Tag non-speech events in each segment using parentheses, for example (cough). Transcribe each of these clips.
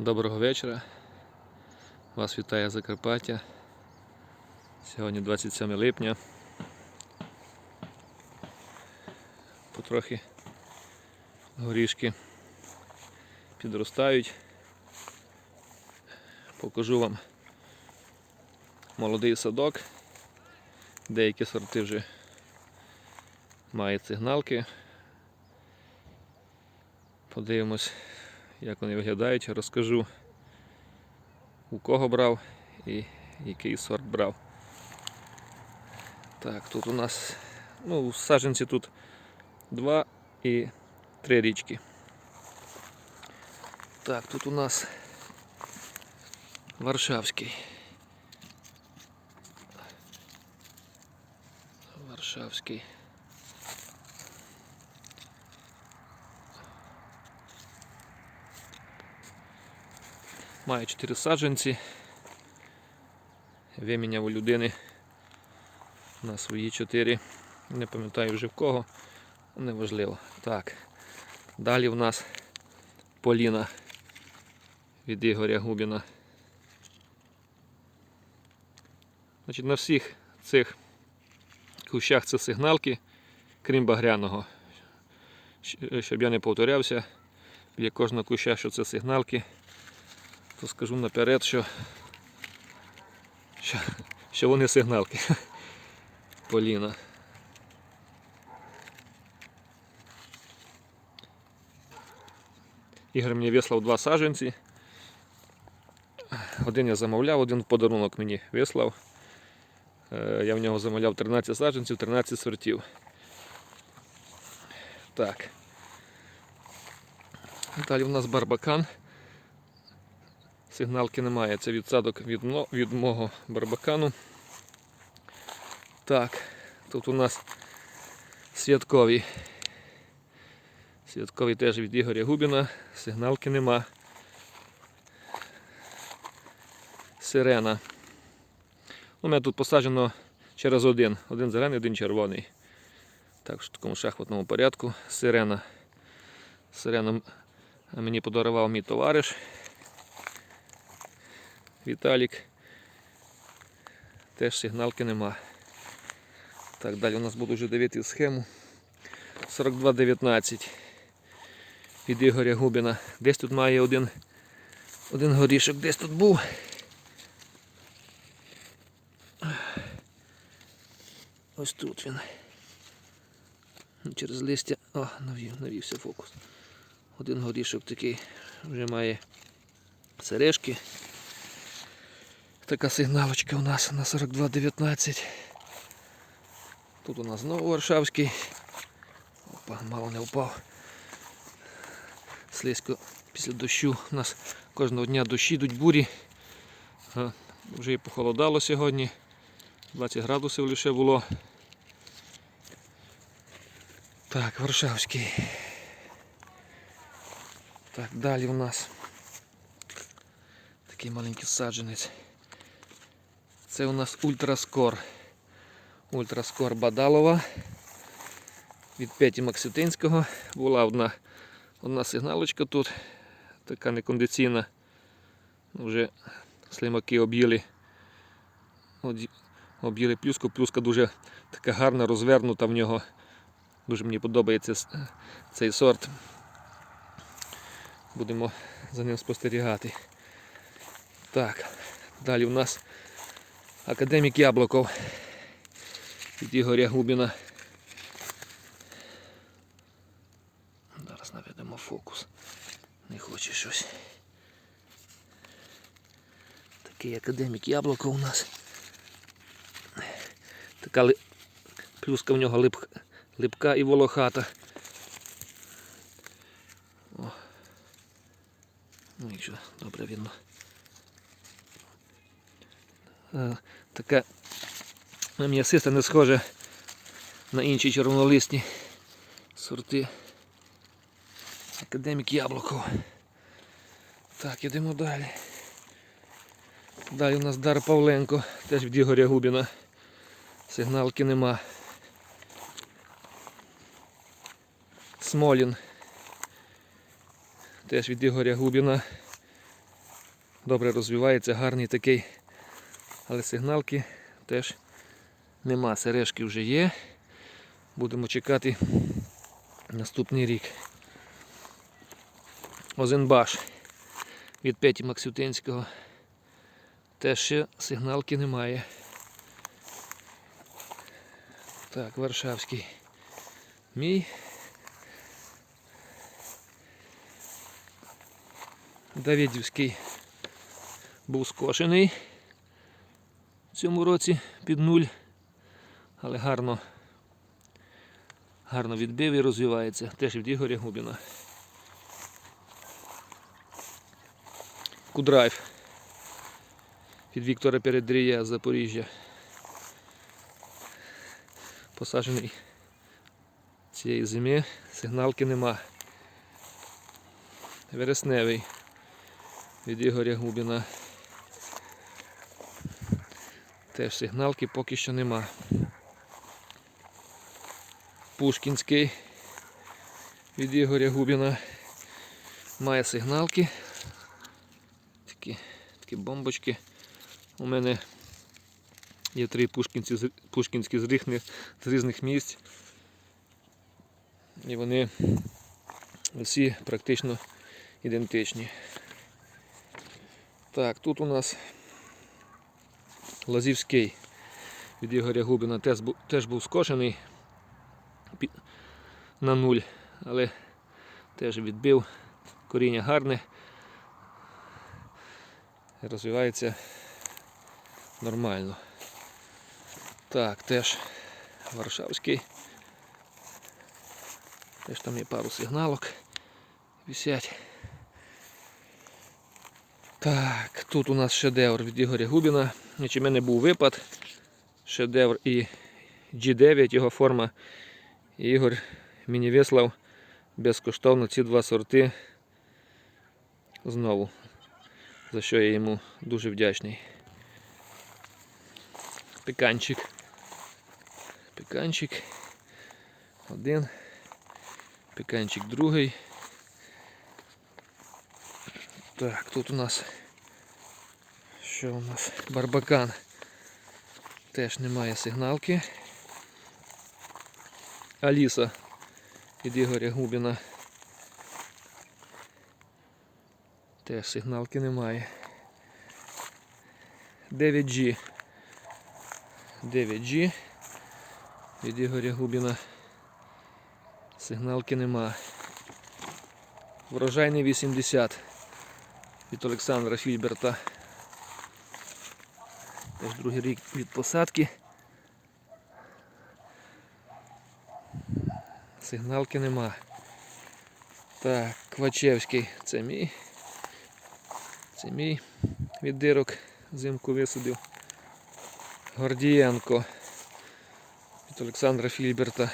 Доброго вечора. Вас вітає Закарпаття. Сьогодні 27 липня. Потрохи горішки підростають. Покажу вам молодий садок. Деякі сорти вже мають сигналки. Подивимось, як вони виглядають, розкажу у кого брав і який сорт брав. Так, тут у нас ну, у саджанці тут два і три річки. Так, тут у нас Варшавський. Варшавський. Має 4 саджанці. Виміняв у людини на свої 4. Не пам'ятаю вже в кого. Неважливо. Так. Далі в нас Поліна від Ігоря Губіна. Значить, на всіх цих кущах це сигналки, крім багряного. Щоб я не повторявся, біля кожного куща, що це сигналки то скажу наперед, що, що, що вони сигналки. Поліна. Ігор мені вислав два саджанці. Один я замовляв, один в подарунок мені вислав. Е, Я в нього замовляв 13 саджанців, 13 сортів. Так. Далі у нас барбакан. Сигналки немає, це відсадок від, від мого барбакану. Так, тут у нас святковий. Святковий теж від Ігоря Губіна. Сигналки нема. Сирена. У мене тут посаджено через один. Один зелений, один червоний. Так, в такому шахматному порядку. Сирена. Сирена мені подарував мій товариш. Віталік. Теж сигналки нема. Так, далі у нас буду вже дивитися схему. 42,19 від Ігоря Губіна. Десь тут має один, один горішок, десь тут був. Ось тут він. Через листя. О, навів, навівся фокус. Один горішок такий вже має сережки. Така сигналочка у нас на 42.19. Тут у нас знову Варшавський. Опа, мало не впав. Слизько після дощу. У нас кожного дня дощі йдуть бурі. Вже і похолодало сьогодні. 20 градусів лише було. Так, Варшавський. Так, далі у нас такий маленький саджанець. Це у нас ультраскор. Ультраскор Бадалова від Петі Максютинського. Була одна, одна сигналочка тут, така некондиційна. Вже слимаки об'їли. Об'їли плюску. Плюска дуже така гарна, розвернута в нього. Дуже мені подобається цей сорт. Будемо за ним спостерігати. Так, далі у нас Академік Яблоков від Ігоря Губіна. Зараз наведемо фокус. Не хоче щось. Такий академік Яблоков у нас. Така ли... плюска в нього лип... липка і волохата. О. Ну, якщо добре видно. Таке м'ясисте не схоже на інші червонолисні сорти. Академік Яблуков. Так, йдемо далі. Далі у нас Дар Павленко, теж від Ігоря Губіна. Сигналки нема. Смолін. Теж від Ігоря Губіна. добре розвивається, гарний такий. Але сигналки теж нема. Сережки вже є. Будемо чекати наступний рік. Озенбаш від Петі Максютинського. Теж ще сигналки немає. Так, Варшавський. Мій. Давидівський був скошений в цьому році під нуль, але гарно, гарно відбив і розвивається. Теж від Ігоря Губіна. Кудрайв від Віктора Передрія з Запоріжжя. Посаджений цієї зими, сигналки нема. Вересневий від Ігоря Губіна. Теж сигналки поки що нема. Пушкінський від Ігоря Губіна має сигналки. Такі, такі бомбочки. У мене є три пушкінці, пушкінські з різних, з різних місць. І вони всі практично ідентичні. Так, тут у нас Лазівський від Ігоря Губіна теж був, теж був скошений на нуль, але теж відбив. Коріння гарне. Розвивається нормально. Так, теж Варшавський. Теж там є пару сигналок. Висять. Так, тут у нас шедевр від Ігоря Губіна. Значить, у мене був випад. Шедевр і G9, його форма. Ігор мені вислав безкоштовно ці два сорти знову. За що я йому дуже вдячний. Пеканчик. Пеканчик. Один. Пеканчик другий. Так, тут у нас що у нас? Барбакан. Теж немає сигналки. Аліса від Ігоря Губіна. Теж сигналки немає. 9G. 9G від Ігоря Губіна. Сигналки нема. Врожайний 80 від Олександра Фільберта. Теж другий рік від посадки. Сигналки нема. Так, Квачевський, це мій. Це мій від дирок зимку висадив. Гордієнко від Олександра Фільберта.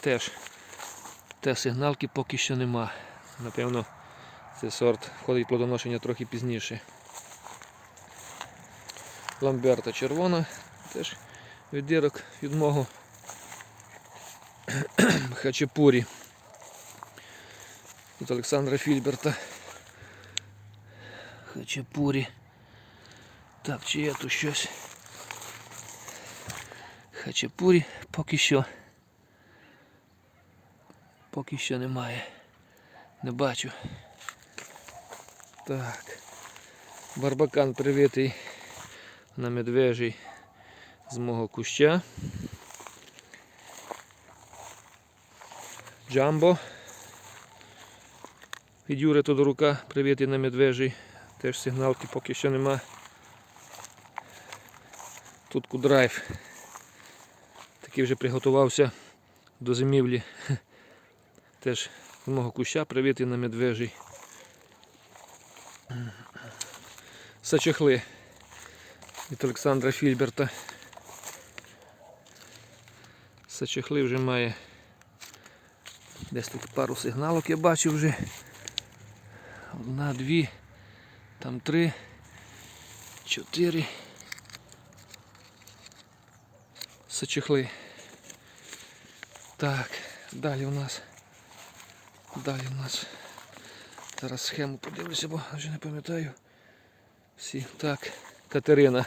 Теж, теж сигналки поки що нема. Напевно, цей сорт входить плодоношення трохи пізніше. Ламберта червона, теж від дірок від мого (clears throat) хачапурі від Олександра Фільберта. Хачапурі. Так, чи є тут щось? Хачапурі поки що. Поки що немає. Не бачу. Так. Барбакан привитий на медвежий з мого куща. Джамбо. Від Юри Тодорука привитий на медвежий. Теж сигналки поки що нема. Тут кудрайв. Такий вже приготувався до зимівлі. (laughs) Теж з мого куща привитий на медвежий. Сачехли від Олександра Фільберта. Сачехли вже має десь тут пару сигналок я бачив вже. Одна, дві, там три, чотири. Сачехли. Так, далі у нас. Далі у нас Зараз схему подивлюся, бо вже не пам'ятаю. Всі. Так, Катерина.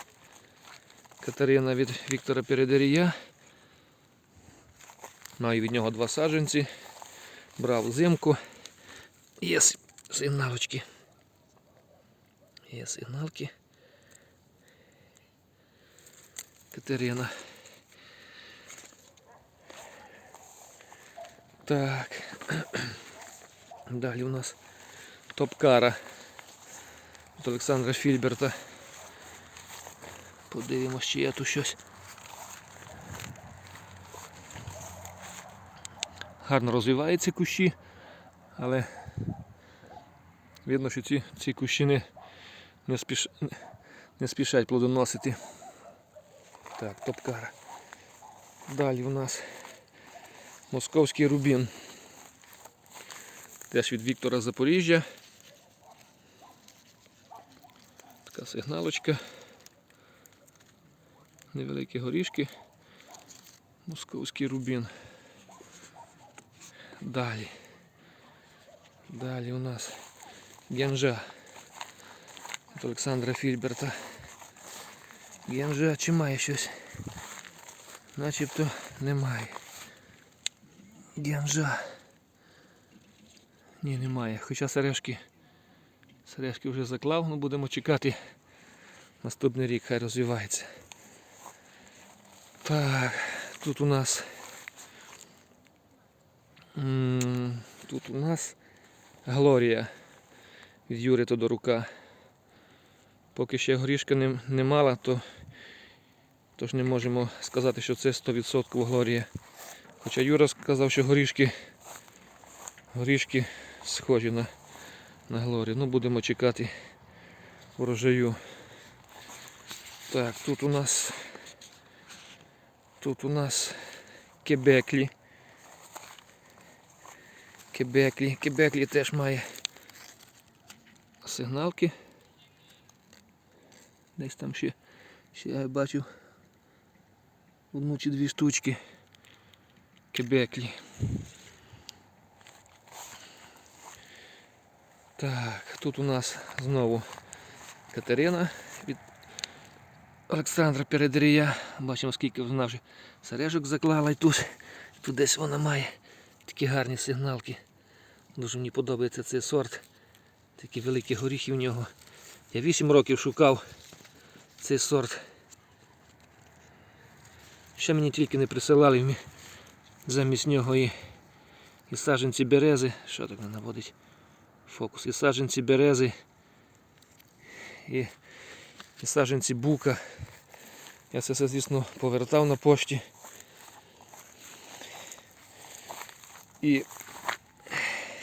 Катерина від Віктора Передерія. Маю від нього два саджанці. Брав взимку. Є сигналочки. Є сигналки. Катерина. Так. Далі у нас топкара від Олександра Фільберта. Подивимось, чи є тут щось. Гарно розвиваються кущі, але видно, що ці, ці кущі не, не, спіш, не спішать плодоносити. Так, топкара. Далі у нас московський рубін. Теж від Віктора Запоріжжя. Така сигналочка. Невеликі горішки. Московський рубін. Далі. Далі у нас генжа від Олександра Фільберта. Генжа чи має щось? Начебто немає. Генжа. Ні, немає. Хоча сережки. Сережки вже заклав, ну будемо чекати. Наступний рік хай розвивається. Так, тут у нас. Тут у нас Глорія від Юри Тодорука. Поки ще горішка не, не мала, то тож не можемо сказати, що це 100% Глорія. Хоча Юра сказав, що горішки, горішки схожі на, на Глорію. Ну, будемо чекати урожаю. Так, тут у нас тут у нас кебеклі. Кебеклі. Кебеклі теж має сигналки. Десь там ще, ще я бачу одну чи дві штучки. Кебеклі. Так, тут у нас знову Катерина від Олександра Передрія. Бачимо, скільки вона вже сережок заклала і тут, тут десь вона має такі гарні сигналки. Дуже мені подобається цей сорт. Такі великі горіхи в нього. Я 8 років шукав цей сорт. Ще мені тільки не присилали замість нього і, і саджанці берези. Що так не наводить фокус? І саджанці берези. І, і саджанці бука. Я це все, звісно, повертав на пошті. І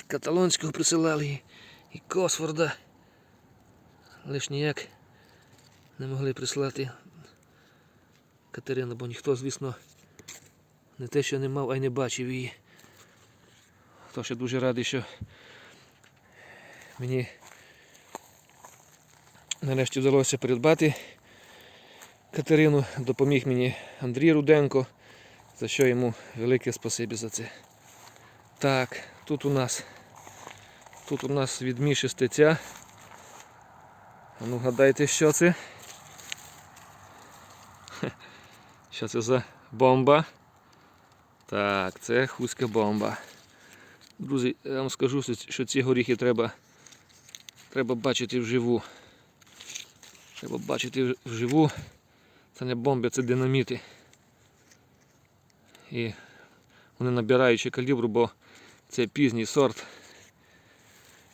каталонського присилали, і Косфорда. Лиш ніяк не могли прислати Катерину, бо ніхто, звісно, не те, що не мав, а й не бачив її. Тож я дуже радий, що мені нарешті вдалося придбати Катерину. Допоміг мені Андрій Руденко, за що йому велике спасибі за це. Так, тут у нас тут у нас від Міші стеця. Ну гадайте, що це? (laughs) Що це за бомба? Так, це хуська бомба. Друзі, я вам скажу, що ці горіхи треба, треба бачити вживу. Треба бачити вживу. Це не бомби, це динаміти. І вони набираючи калібру, бо це пізній сорт.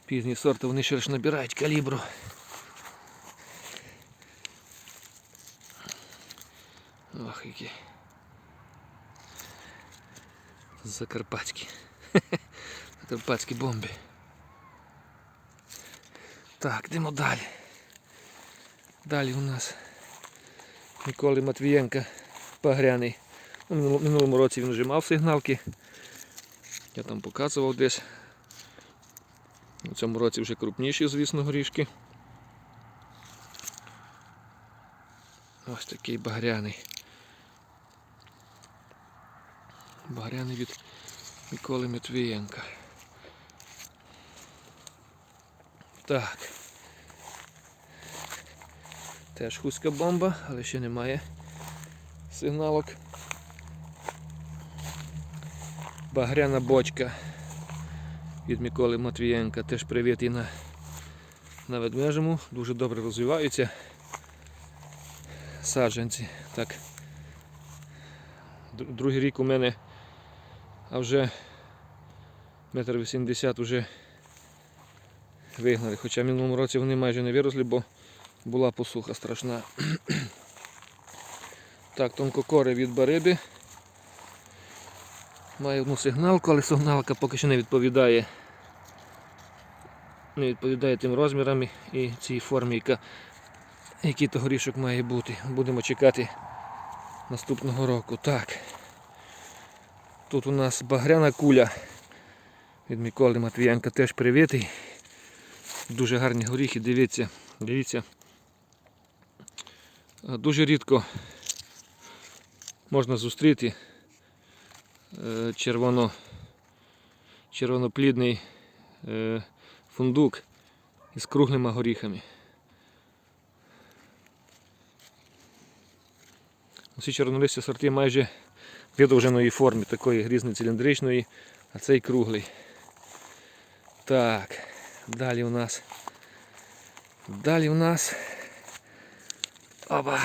Пізній сорт, а вони ще ж набирають калібру. Ох, які. Закарпатські. (laughs) Закарпатські бомби. Так, йдемо далі. Далі у нас Миколи Матвієнка Пагряний. У минулому році він вже мав сигналки. Я там показував десь. У цьому році вже крупніші, звісно, горішки. Ось такий багряний. Багряний від Миколи Матвієнка. Так. Теж хуська бомба, але ще немає сигналок. Багряна бочка від Миколи Матвієнка. Теж привіт і на, на ведмежому. Дуже добре розвиваються саджанці. Так. Другий рік у мене, а вже метр вісімдесят вже вигнали. Хоча в минулому році вони майже не виросли, бо була посуха страшна. Так, тонкокори від бариби. Має одну сигналку, але сигналка поки що не відповідає. Не відповідає тим розмірам і цій формі, яка, який то горішок має бути. Будемо чекати наступного року. Так. Тут у нас багряна куля від Миколи Матвієнка теж привітий. Дуже гарні горіхи, дивіться, дивіться. Дуже рідко можна зустріти е, червоно, червоноплідний е, фундук із круглими горіхами. Усі чорнолисті сорти майже видовженої форми, такої грізно-циліндричної, а цей круглий. Так, далі у нас. Далі у нас. Оба.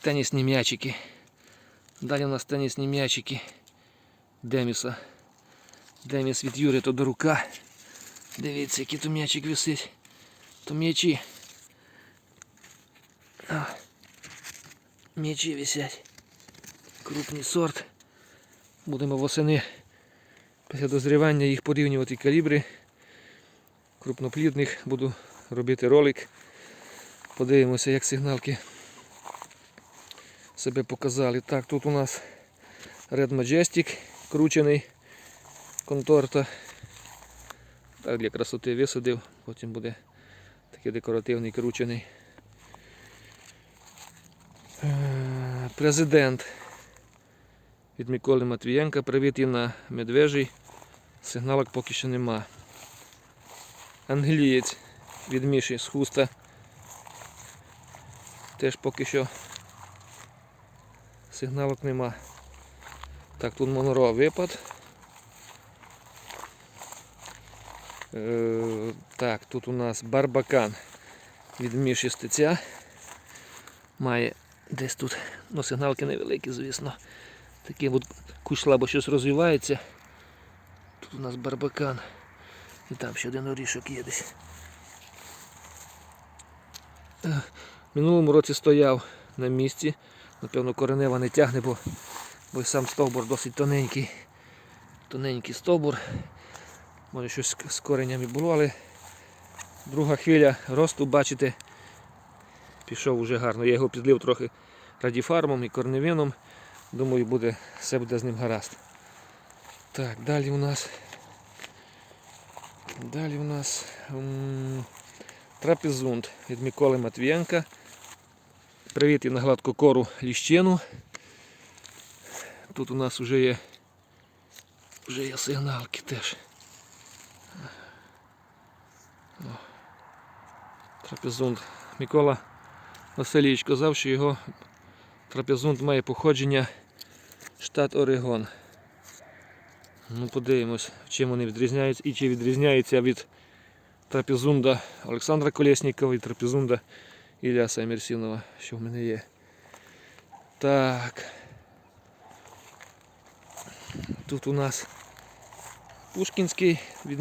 Тенісні м'ячики. Далі у нас тенісні м'ячики Деміса. Деміс від Юри Тодорука. Дивіться, який то м'ячик висить. То м'ячі. М'ячі висять. Крупний сорт. Будемо восени після дозрівання їх порівнювати калібри. Крупноплідних буду робити ролик. Подивимося, як сигналки себе показали. Так, тут у нас Red Majestic кручений конторта. Так, для красоти висадив, потім буде такий декоративний кручений. Е, Президент від Миколи Матвієнка. Привіт і на медвежий. Сигналок поки що нема. Англієць від Міші з хуста. Теж поки що сигналок нема. Так, тут Монро випад. Е, так, тут у нас барбакан від Міші. Має десь тут, ну сигналки невеликі, звісно. Такий от куш слабо щось розвивається. Тут у нас барбакан. І там ще один орішок є десь. Минулому році стояв на місці. Напевно, коренева не тягне, бо, бо сам стовбур досить тоненький. Тоненький стовбур. Може щось з коренями було, але друга хвиля росту, бачите, пішов уже гарно. Я його підлив трохи радіфармом і корневином. Думаю, буде, все буде з ним гаразд. Так, далі у нас. Далі у нас м, трапезунд від Миколи Матвієнка. Привіт і на гладку кору ліщину. Тут у нас вже є, вже є сигналки теж. Трапезунд. Микола Васильович казав, що його трапезунд має походження штат Орегон. Ну, подивимось, чим вони відрізняються і чи відрізняються від трапезунда Олександра Колєснікова і трапезунда Ілляса Емерсінова, що в мене є. Так. Тут у нас Пушкінський від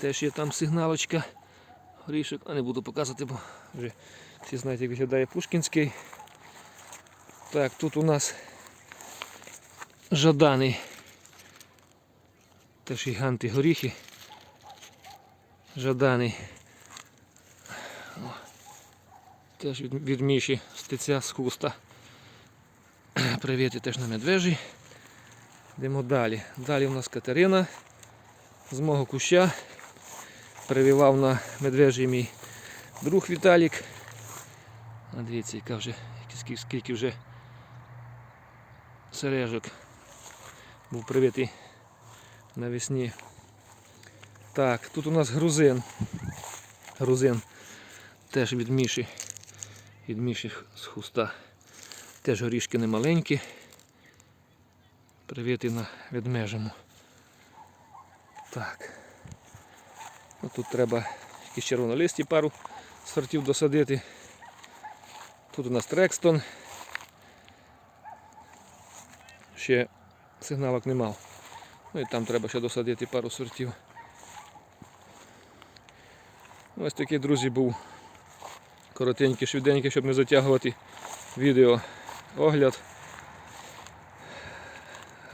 Теж є там сигналочка. Горішок, а не буду показувати, бо вже всі знають, як виглядає Пушкінський. Так, тут у нас Жаданий. Теж гіганти горіхи. Жаданий. О, Теж від, від Міші стеця з хуста. (clears throat) Привіт і теж на медвежий. Йдемо далі. Далі у нас Катерина з мого куща. Привівав на медвежий мій друг Віталік. А дивіться, яка вже, скільки, скільки вже сережок був привитий навесні Так, тут у нас грузин. Грузин теж від Міші. Від з хуста. Теж горішки немаленькі. Привіт і на відмежимо. Так. Ну, тут треба якісь червонолисті пару сортів досадити. Тут у нас Трекстон. Ще сигналок не мав. Ну і там треба ще досадити пару сортів. Ось такий, друзі, був коротенький, швиденький, щоб не затягувати відео огляд.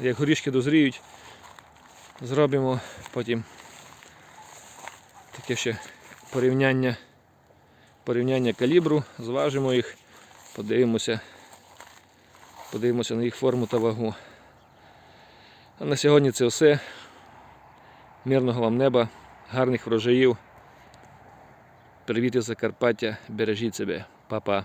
Як горішки дозріють, зробимо потім таке ще порівняння, порівняння калібру, зважимо їх, подивимося, подивимося на їх форму та вагу. А на сьогодні це все. Мирного вам неба, гарних врожаїв. Привіт із Закарпаття, бережіть себе, Па-па.